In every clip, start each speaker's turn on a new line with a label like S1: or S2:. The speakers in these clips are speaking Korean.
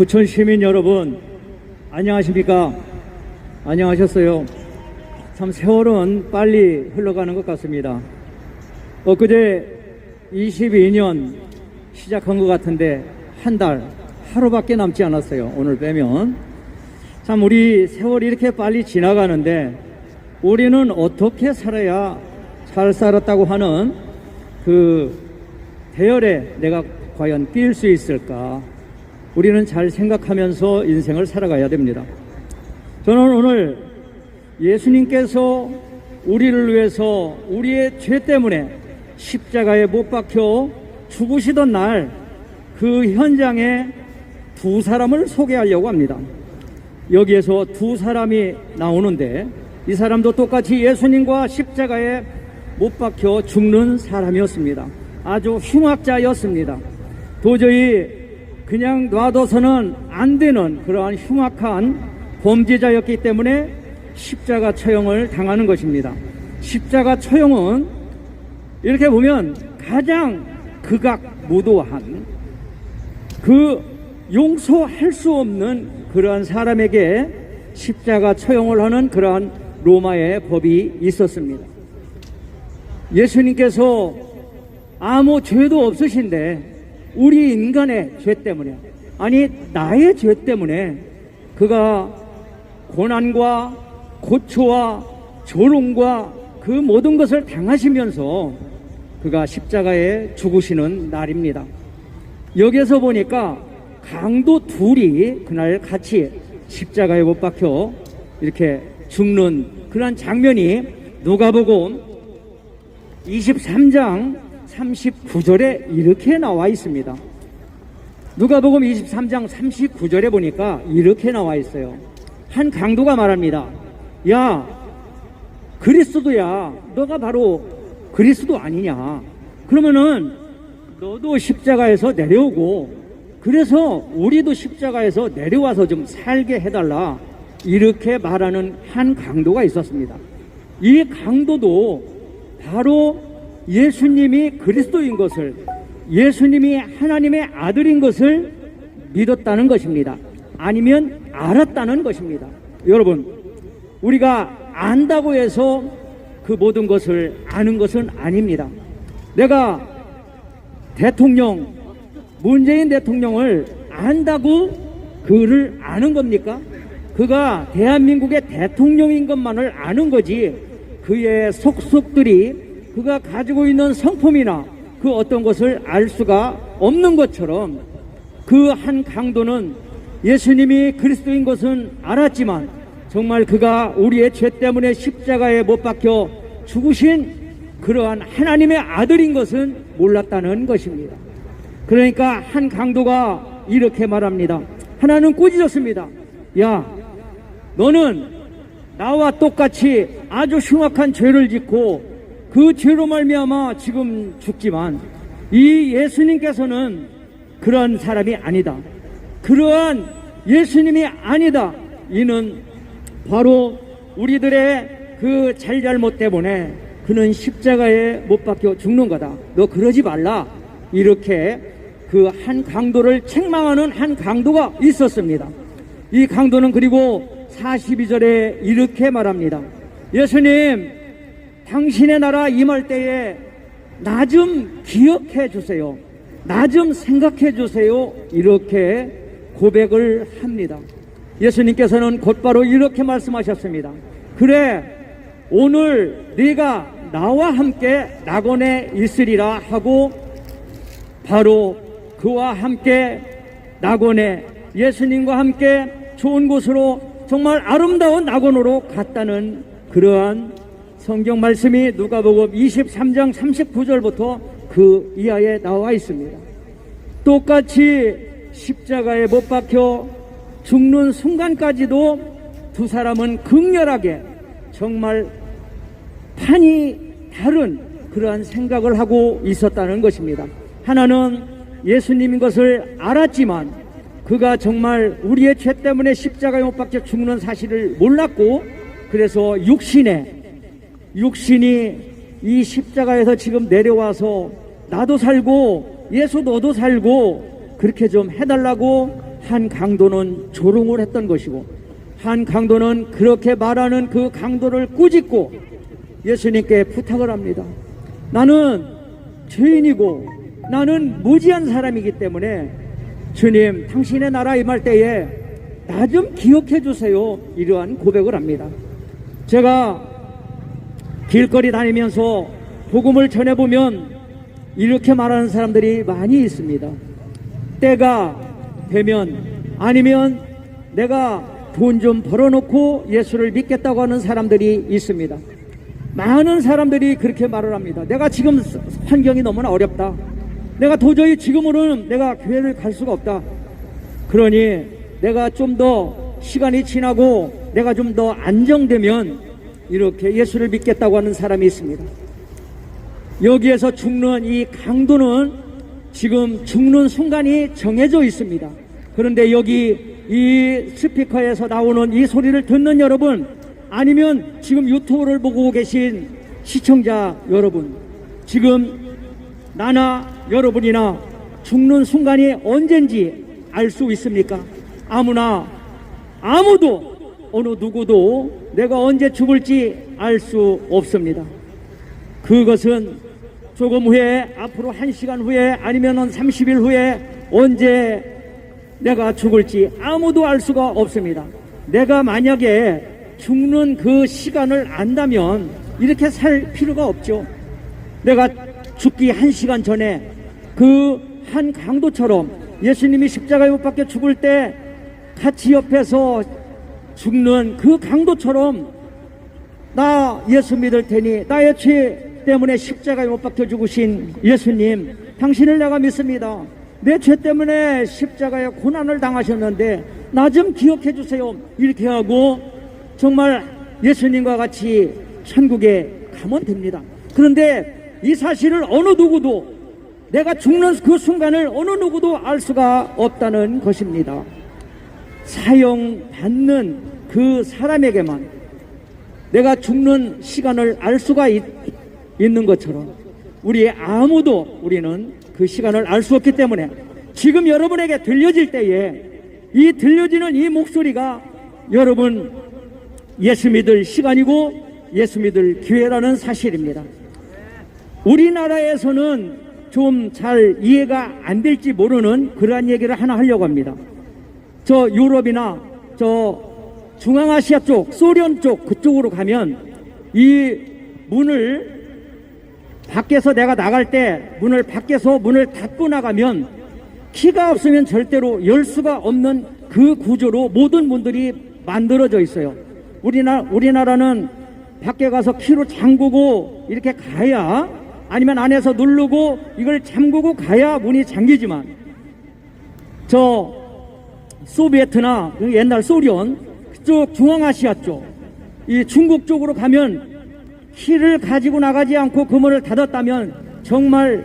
S1: 부천 시민 여러분, 안녕하십니까? 안녕하셨어요? 참 세월은 빨리 흘러가는 것 같습니다. 엊그제 22년 시작한 것 같은데 한 달, 하루밖에 남지 않았어요. 오늘 빼면. 참 우리 세월이 이렇게 빨리 지나가는데 우리는 어떻게 살아야 잘 살았다고 하는 그 대열에 내가 과연 뛸수 있을까? 우리는 잘 생각하면서 인생을 살아가야 됩니다. 저는 오늘 예수님께서 우리를 위해서 우리의 죄 때문에 십자가에 못 박혀 죽으시던 날 그 현장에 두 사람을 소개하려고 합니다. 여기에서 두 사람이 나오는데 이 사람도 똑같이 예수님과 십자가에 못 박혀 죽는 사람이었습니다. 아주 흉악자였습니다. 도저히 그냥 놔둬서는 안 되는 그러한 흉악한 범죄자였기 때문에 십자가 처형을 당하는 것입니다. 십자가 처형은 이렇게 보면 가장 극악무도한 그 용서할 수 없는 그러한 사람에게 십자가 처형을 하는 그러한 로마의 법이 있었습니다. 예수님께서 아무 죄도 없으신데 우리 인간의 죄 때문에 아니 나의 죄 때문에 그가 고난과 고초와 조롱과 그 모든 것을 당하시면서 그가 십자가에 죽으시는 날입니다. 여기서 보니까 강도 둘이 그날 같이 십자가에 못 박혀 이렇게 죽는 그런 장면이 누가복음 23장 39절에 이렇게 나와 있습니다. 누가복음 23장 39절에 보니까 이렇게 나와 있어요. 한 강도가 말합니다. 야, 그리스도야. 너가 바로 그리스도 아니냐. 그러면은 너도 십자가에서 내려오고 그래서 우리도 십자가에서 내려와서 좀 살게 해달라. 이렇게 말하는 한 강도가 있었습니다. 이 강도도 바로 예수님이 그리스도인 것을 예수님이 하나님의 아들인 것을 믿었다는 것입니다. 아니면 알았다는 것입니다. 여러분, 우리가 안다고 해서 그 모든 것을 아는 것은 아닙니다. 내가 대통령, 문재인 대통령을 안다고 그를 아는 겁니까? 그가 대한민국의 대통령인 것만을 아는 거지 그의 속속들이 그가 가지고 있는 성품이나 그 어떤 것을 알 수가 없는 것처럼 그 한 강도는 예수님이 그리스도인 것은 알았지만 정말 그가 우리의 죄 때문에 십자가에 못 박혀 죽으신 그러한 하나님의 아들인 것은 몰랐다는 것입니다. 그러니까 한 강도가 이렇게 말합니다. 하나는 꾸짖었습니다. 야, 너는 나와 똑같이 아주 흉악한 죄를 짓고 그 죄로 말미암아 지금 죽지만 이 예수님께서는 그러한 사람이 아니다. 그러한 예수님이 아니다. 이는 바로 우리들의 그 잘잘못 때문에 그는 십자가에 못 박혀 죽는 거다. 너 그러지 말라. 이렇게 그 한 강도를 책망하는 한 강도가 있었습니다. 이 강도는 그리고 42절에 이렇게 말합니다. 예수님, 당신의 나라 임할 때에 나 좀 기억해 주세요. 나 좀 생각해 주세요. 이렇게 고백을 합니다. 예수님께서는 곧바로 이렇게 말씀하셨습니다. 그래, 오늘 네가 나와 함께 낙원에 있으리라 하고 바로 그와 함께 낙원에 예수님과 함께 좋은 곳으로 정말 아름다운 낙원으로 갔다는 그러한 성경 말씀이 누가복음 23장 39절부터 그 이하에 나와 있습니다. 똑같이 십자가에 못 박혀 죽는 순간까지도 두 사람은 극렬하게 정말 판이 다른 그러한 생각을 하고 있었다는 것입니다. 하나는 예수님인 것을 알았지만 그가 정말 우리의 죄 때문에 십자가에 못 박혀 죽는 사실을 몰랐고 그래서 육신에 육신이 이 십자가에서 지금 내려와서 나도 살고 예수 너도 살고 그렇게 좀 해달라고 한 강도는 조롱을 했던 것이고 한 강도는 그렇게 말하는 그 강도를 꾸짖고 예수님께 부탁을 합니다. 나는 죄인이고 나는 무지한 사람이기 때문에 주님 당신의 나라 임할 때에 나 좀 기억해 주세요. 이러한 고백을 합니다. 제가 길거리 다니면서 복음을 전해보면 이렇게 말하는 사람들이 많이 있습니다. 때가 되면 아니면 내가 돈 좀 벌어놓고 예수를 믿겠다고 하는 사람들이 있습니다. 많은 사람들이 그렇게 말을 합니다. 내가 지금 환경이 너무나 어렵다. 내가 도저히 지금으로는 내가 교회를 갈 수가 없다. 그러니 내가 좀 더 시간이 지나고 내가 좀 더 안정되면 이렇게 예수를 믿겠다고 하는 사람이 있습니다. 여기에서 죽는 이 강도는 지금 죽는 순간이 정해져 있습니다. 그런데 여기 이 스피커에서 나오는 이 소리를 듣는 여러분, 아니면 지금 유튜브를 보고 계신 시청자 여러분, 지금 나나 여러분이나 죽는 순간이 언젠지 알 수 있습니까? 아무나, 아무도, 어느 누구도 내가 언제 죽을지 알 수 없습니다. 그것은 조금 후에 앞으로 한 시간 후에 아니면 30일 후에 언제 내가 죽을지 아무도 알 수가 없습니다. 내가 만약에 죽는 그 시간을 안다면 이렇게 살 필요가 없죠. 내가 죽기 한 시간 전에 그 한 강도처럼 예수님이 십자가에 못 박혀 죽을 때 같이 옆에서 죽는 그 강도처럼 나 예수 믿을 테니 나의 죄 때문에 십자가에 못 박혀 죽으신 예수님 당신을 내가 믿습니다. 내 죄 때문에 십자가에 고난을 당하셨는데 나 좀 기억해 주세요. 이렇게 하고 정말 예수님과 같이 천국에 가면 됩니다. 그런데 이 사실을 어느 누구도 내가 죽는 그 순간을 어느 누구도 알 수가 없다는 것입니다. 사용받는 그 사람에게만 내가 죽는 시간을 알 수가 있, 있는 것처럼 우리 아무도 우리는 그 시간을 알 수 없기 때문에 지금 여러분에게 들려질 때에 이 들려지는 이 목소리가 여러분 예수 믿을 시간이고 예수 믿을 기회라는 사실입니다. 우리나라에서는 좀 잘 이해가 안 될지 모르는 그러한 얘기를 하나 하려고 합니다. 저 유럽이나 저 중앙아시아 쪽, 소련 쪽 그쪽으로 가면 이 문을 밖에서 내가 나갈 때 문을 밖에서 문을 닫고 나가면 키가 없으면 절대로 열 수가 없는 그 구조로 모든 문들이 만들어져 있어요. 우리나라, 우리나라는 밖에 가서 키로 잠그고 이렇게 가야 아니면 안에서 누르고 이걸 잠그고 가야 문이 잠기지만 저 소비에트나 그 옛날 소련 그쪽 중앙아시아 쪽, 이 중국 쪽으로 가면 키를 가지고 나가지 않고 그 문을 닫았다면 정말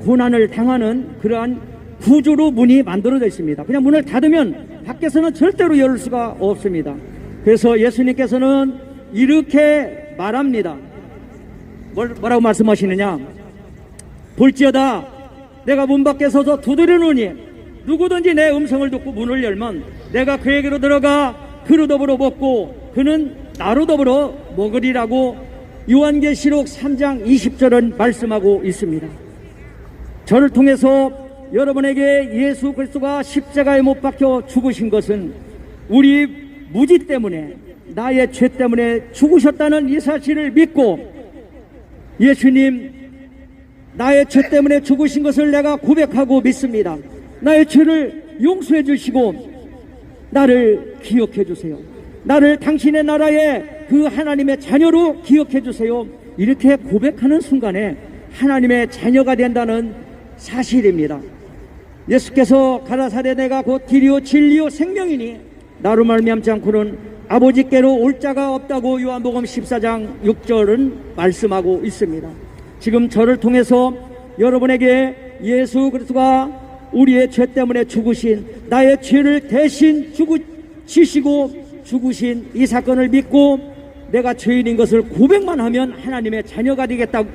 S1: 고난을 당하는 그러한 구조로 문이 만들어져 있습니다. 그냥 문을 닫으면 밖에서는 절대로 열 수가 없습니다. 그래서 예수님께서는 이렇게 말합니다. 뭘, 뭐라고 말씀하시느냐? 볼지어다 내가 문 밖에 서서 두드리노니 누구든지 내 음성을 듣고 문을 열면 내가 그에게로 들어가 그로 더불어 먹고 그는 나로 더불어 먹으리라고 요한계시록 3장 20절은 말씀하고 있습니다. 저를 통해서 여러분에게 예수 그리스도가 십자가에 못 박혀 죽으신 것은 우리 무지 때문에 나의 죄 때문에 죽으셨다는 이 사실을 믿고 예수님 나의 죄 때문에 죽으신 것을 내가 고백하고 믿습니다. 나의 죄를 용서해 주시고 나를 기억해 주세요. 나를 당신의 나라의 그 하나님의 자녀로 기억해 주세요. 이렇게 고백하는 순간에 하나님의 자녀가 된다는 사실입니다. 예수께서 가라사대 내가 곧 길이요 진리요 생명이니 나로 말미암지 않고는 아버지께로 올 자가 없다고 요한복음 14장 6절은 말씀하고 있습니다. 지금 저를 통해서 여러분에게 예수 그리스도가 우리의 죄 때문에 죽으신 나의 죄를 대신 죽으시고 죽으신 이 사건을 믿고 내가 죄인인 것을 고백만 하면 하나님의 자녀가 되겠다고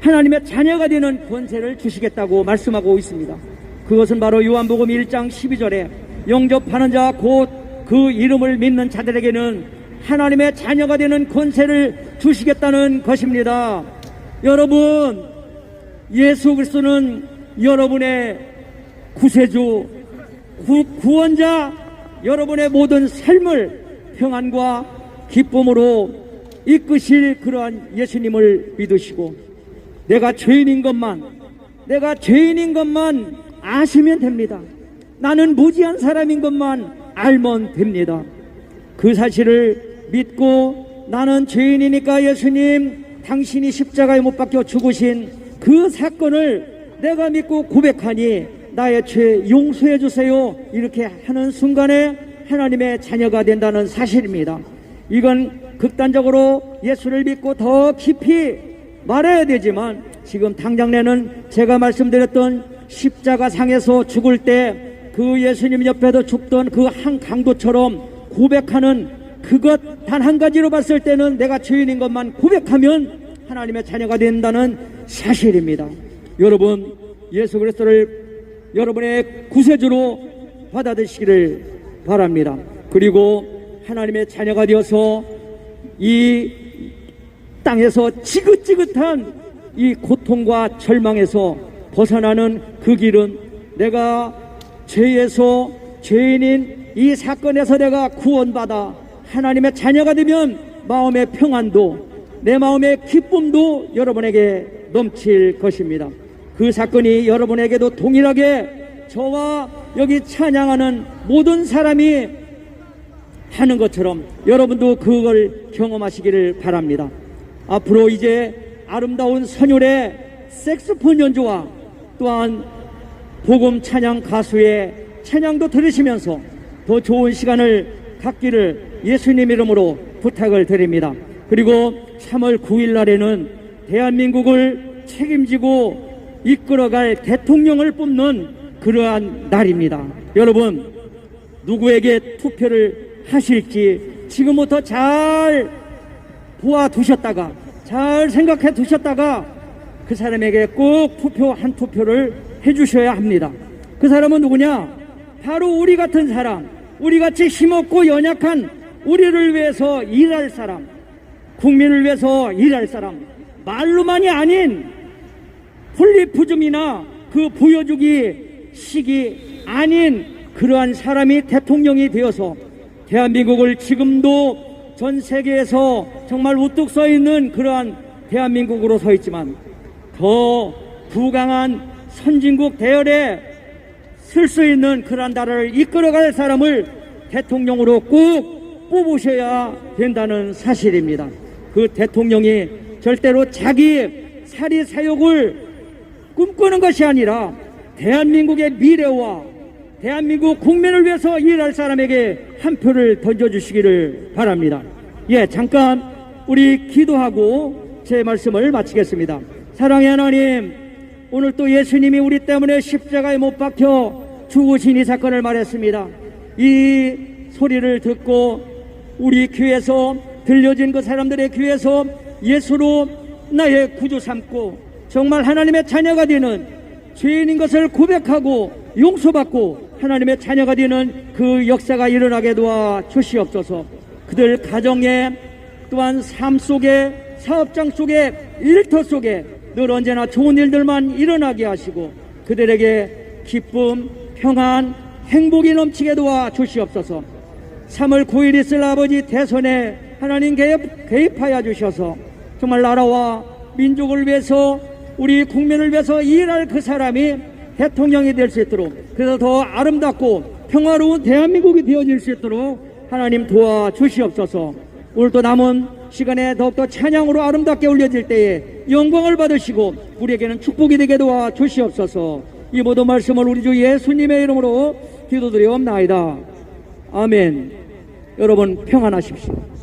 S1: 하나님의 자녀가 되는 권세를 주시겠다고 말씀하고 있습니다. 그것은 바로 요한복음 1장 12절에 영접하는 자 곧 그 이름을 믿는 자들에게는 하나님의 자녀가 되는 권세를 주시겠다는 것입니다. 여러분, 예수 그리스도는 여러분의 구세주, 구, 구원자, 여러분의 모든 삶을 평안과 기쁨으로 이끄실 그러한 예수님을 믿으시고 내가 죄인인 것만 내가 죄인인 것만 아시면 됩니다. 나는 무지한 사람인 것만 알면 됩니다. 그 사실을 믿고 나는 죄인이니까 예수님 당신이 십자가에 못 박혀 죽으신 그 사건을 내가 믿고 고백하니 나의 죄 용서해 주세요. 이렇게 하는 순간에 하나님의 자녀가 된다는 사실입니다. 이건 극단적으로 예수를 믿고 더 깊이 말해야 되지만 지금 당장 내는 제가 말씀드렸던 십자가 상에서 죽을 때 그 예수님 옆에도 죽던 그 한 강도처럼 고백하는 그것 단 한 가지로 봤을 때는 내가 죄인인 것만 고백하면 하나님의 자녀가 된다는 사실입니다. 여러분 예수 그리스도를 여러분의 구세주로 받아들이시기를 바랍니다. 그리고 하나님의 자녀가 되어서 이 땅에서 지긋지긋한 이 고통과 절망에서 벗어나는 그 길은 내가 죄에서 죄인인 이 사건에서 내가 구원받아 하나님의 자녀가 되면 마음의 평안도 내 마음의 기쁨도 여러분에게 넘칠 것입니다. 그 사건이 여러분에게도 동일하게 저와 여기 찬양하는 모든 사람이 하는 것처럼 여러분도 그걸 경험하시기를 바랍니다. 앞으로 이제 아름다운 선율의 색소폰 연주와 또한 복음 찬양 가수의 찬양도 들으시면서 더 좋은 시간을 갖기를 예수님 이름으로 부탁을 드립니다. 그리고 3월 9일 날에는 대한민국을 책임지고 이끌어갈 대통령을 뽑는 그러한 날입니다. 여러분, 누구에게 투표를 하실지 지금부터 잘 보아 두셨다가 잘 생각해 두셨다가 그 사람에게 꼭 투표 한 투표를 해 주셔야 합니다. 그 사람은 누구냐? 바로 우리 같은 사람, 우리 같이 힘없고 연약한 우리를 위해서 일할 사람, 국민을 위해서 일할 사람, 말로만이 아닌 폴리푸즘이나 그 보여주기 식이 아닌 그러한 사람이 대통령이 되어서 대한민국을 지금도 전 세계에서 정말 우뚝 서 있는 그러한 대한민국으로 서 있지만 더 부강한 선진국 대열에 쓸 수 있는 그러한 나라를 이끌어갈 사람을 대통령으로 꼭 뽑으셔야 된다는 사실입니다. 그 대통령이 절대로 자기 사리 사욕을 꿈꾸는 것이 아니라 대한민국의 미래와 대한민국 국민을 위해서 일할 사람에게 한 표를 던져주시기를 바랍니다. 예, 잠깐 우리 기도하고 제 말씀을 마치겠습니다. 사랑의 하나님, 오늘 또 예수님이 우리 때문에 십자가에 못 박혀 죽으신 이 사건을 말했습니다. 이 소리를 듣고 우리 귀에서 들려진 그 사람들의 귀에서 예수로 나의 구주 삼고 정말 하나님의 자녀가 되는 죄인인 것을 고백하고 용서받고 하나님의 자녀가 되는 그 역사가 일어나게 도와 주시옵소서. 그들 가정에 또한 삶 속에 사업장 속에 일터 속에 늘 언제나 좋은 일들만 일어나게 하시고 그들에게 기쁨, 평안, 행복이 넘치게 도와 주시옵소서. 3월 9일 있을 아버지 대선에 하나님 개입, 개입하여 주셔서 정말 나라와 민족을 위해서 우리 국민을 위해서 일할 그 사람이 대통령이 될 수 있도록 그래서 더 아름답고 평화로운 대한민국이 되어질 수 있도록 하나님 도와 주시옵소서. 오늘도 남은 시간에 더욱더 찬양으로 아름답게 올려질 때에 영광을 받으시고 우리에게는 축복이 되게 도와 주시옵소서. 이 모든 말씀을 우리 주 예수님의 이름으로 기도드리옵나이다. 아멘. 여러분 평안하십시오.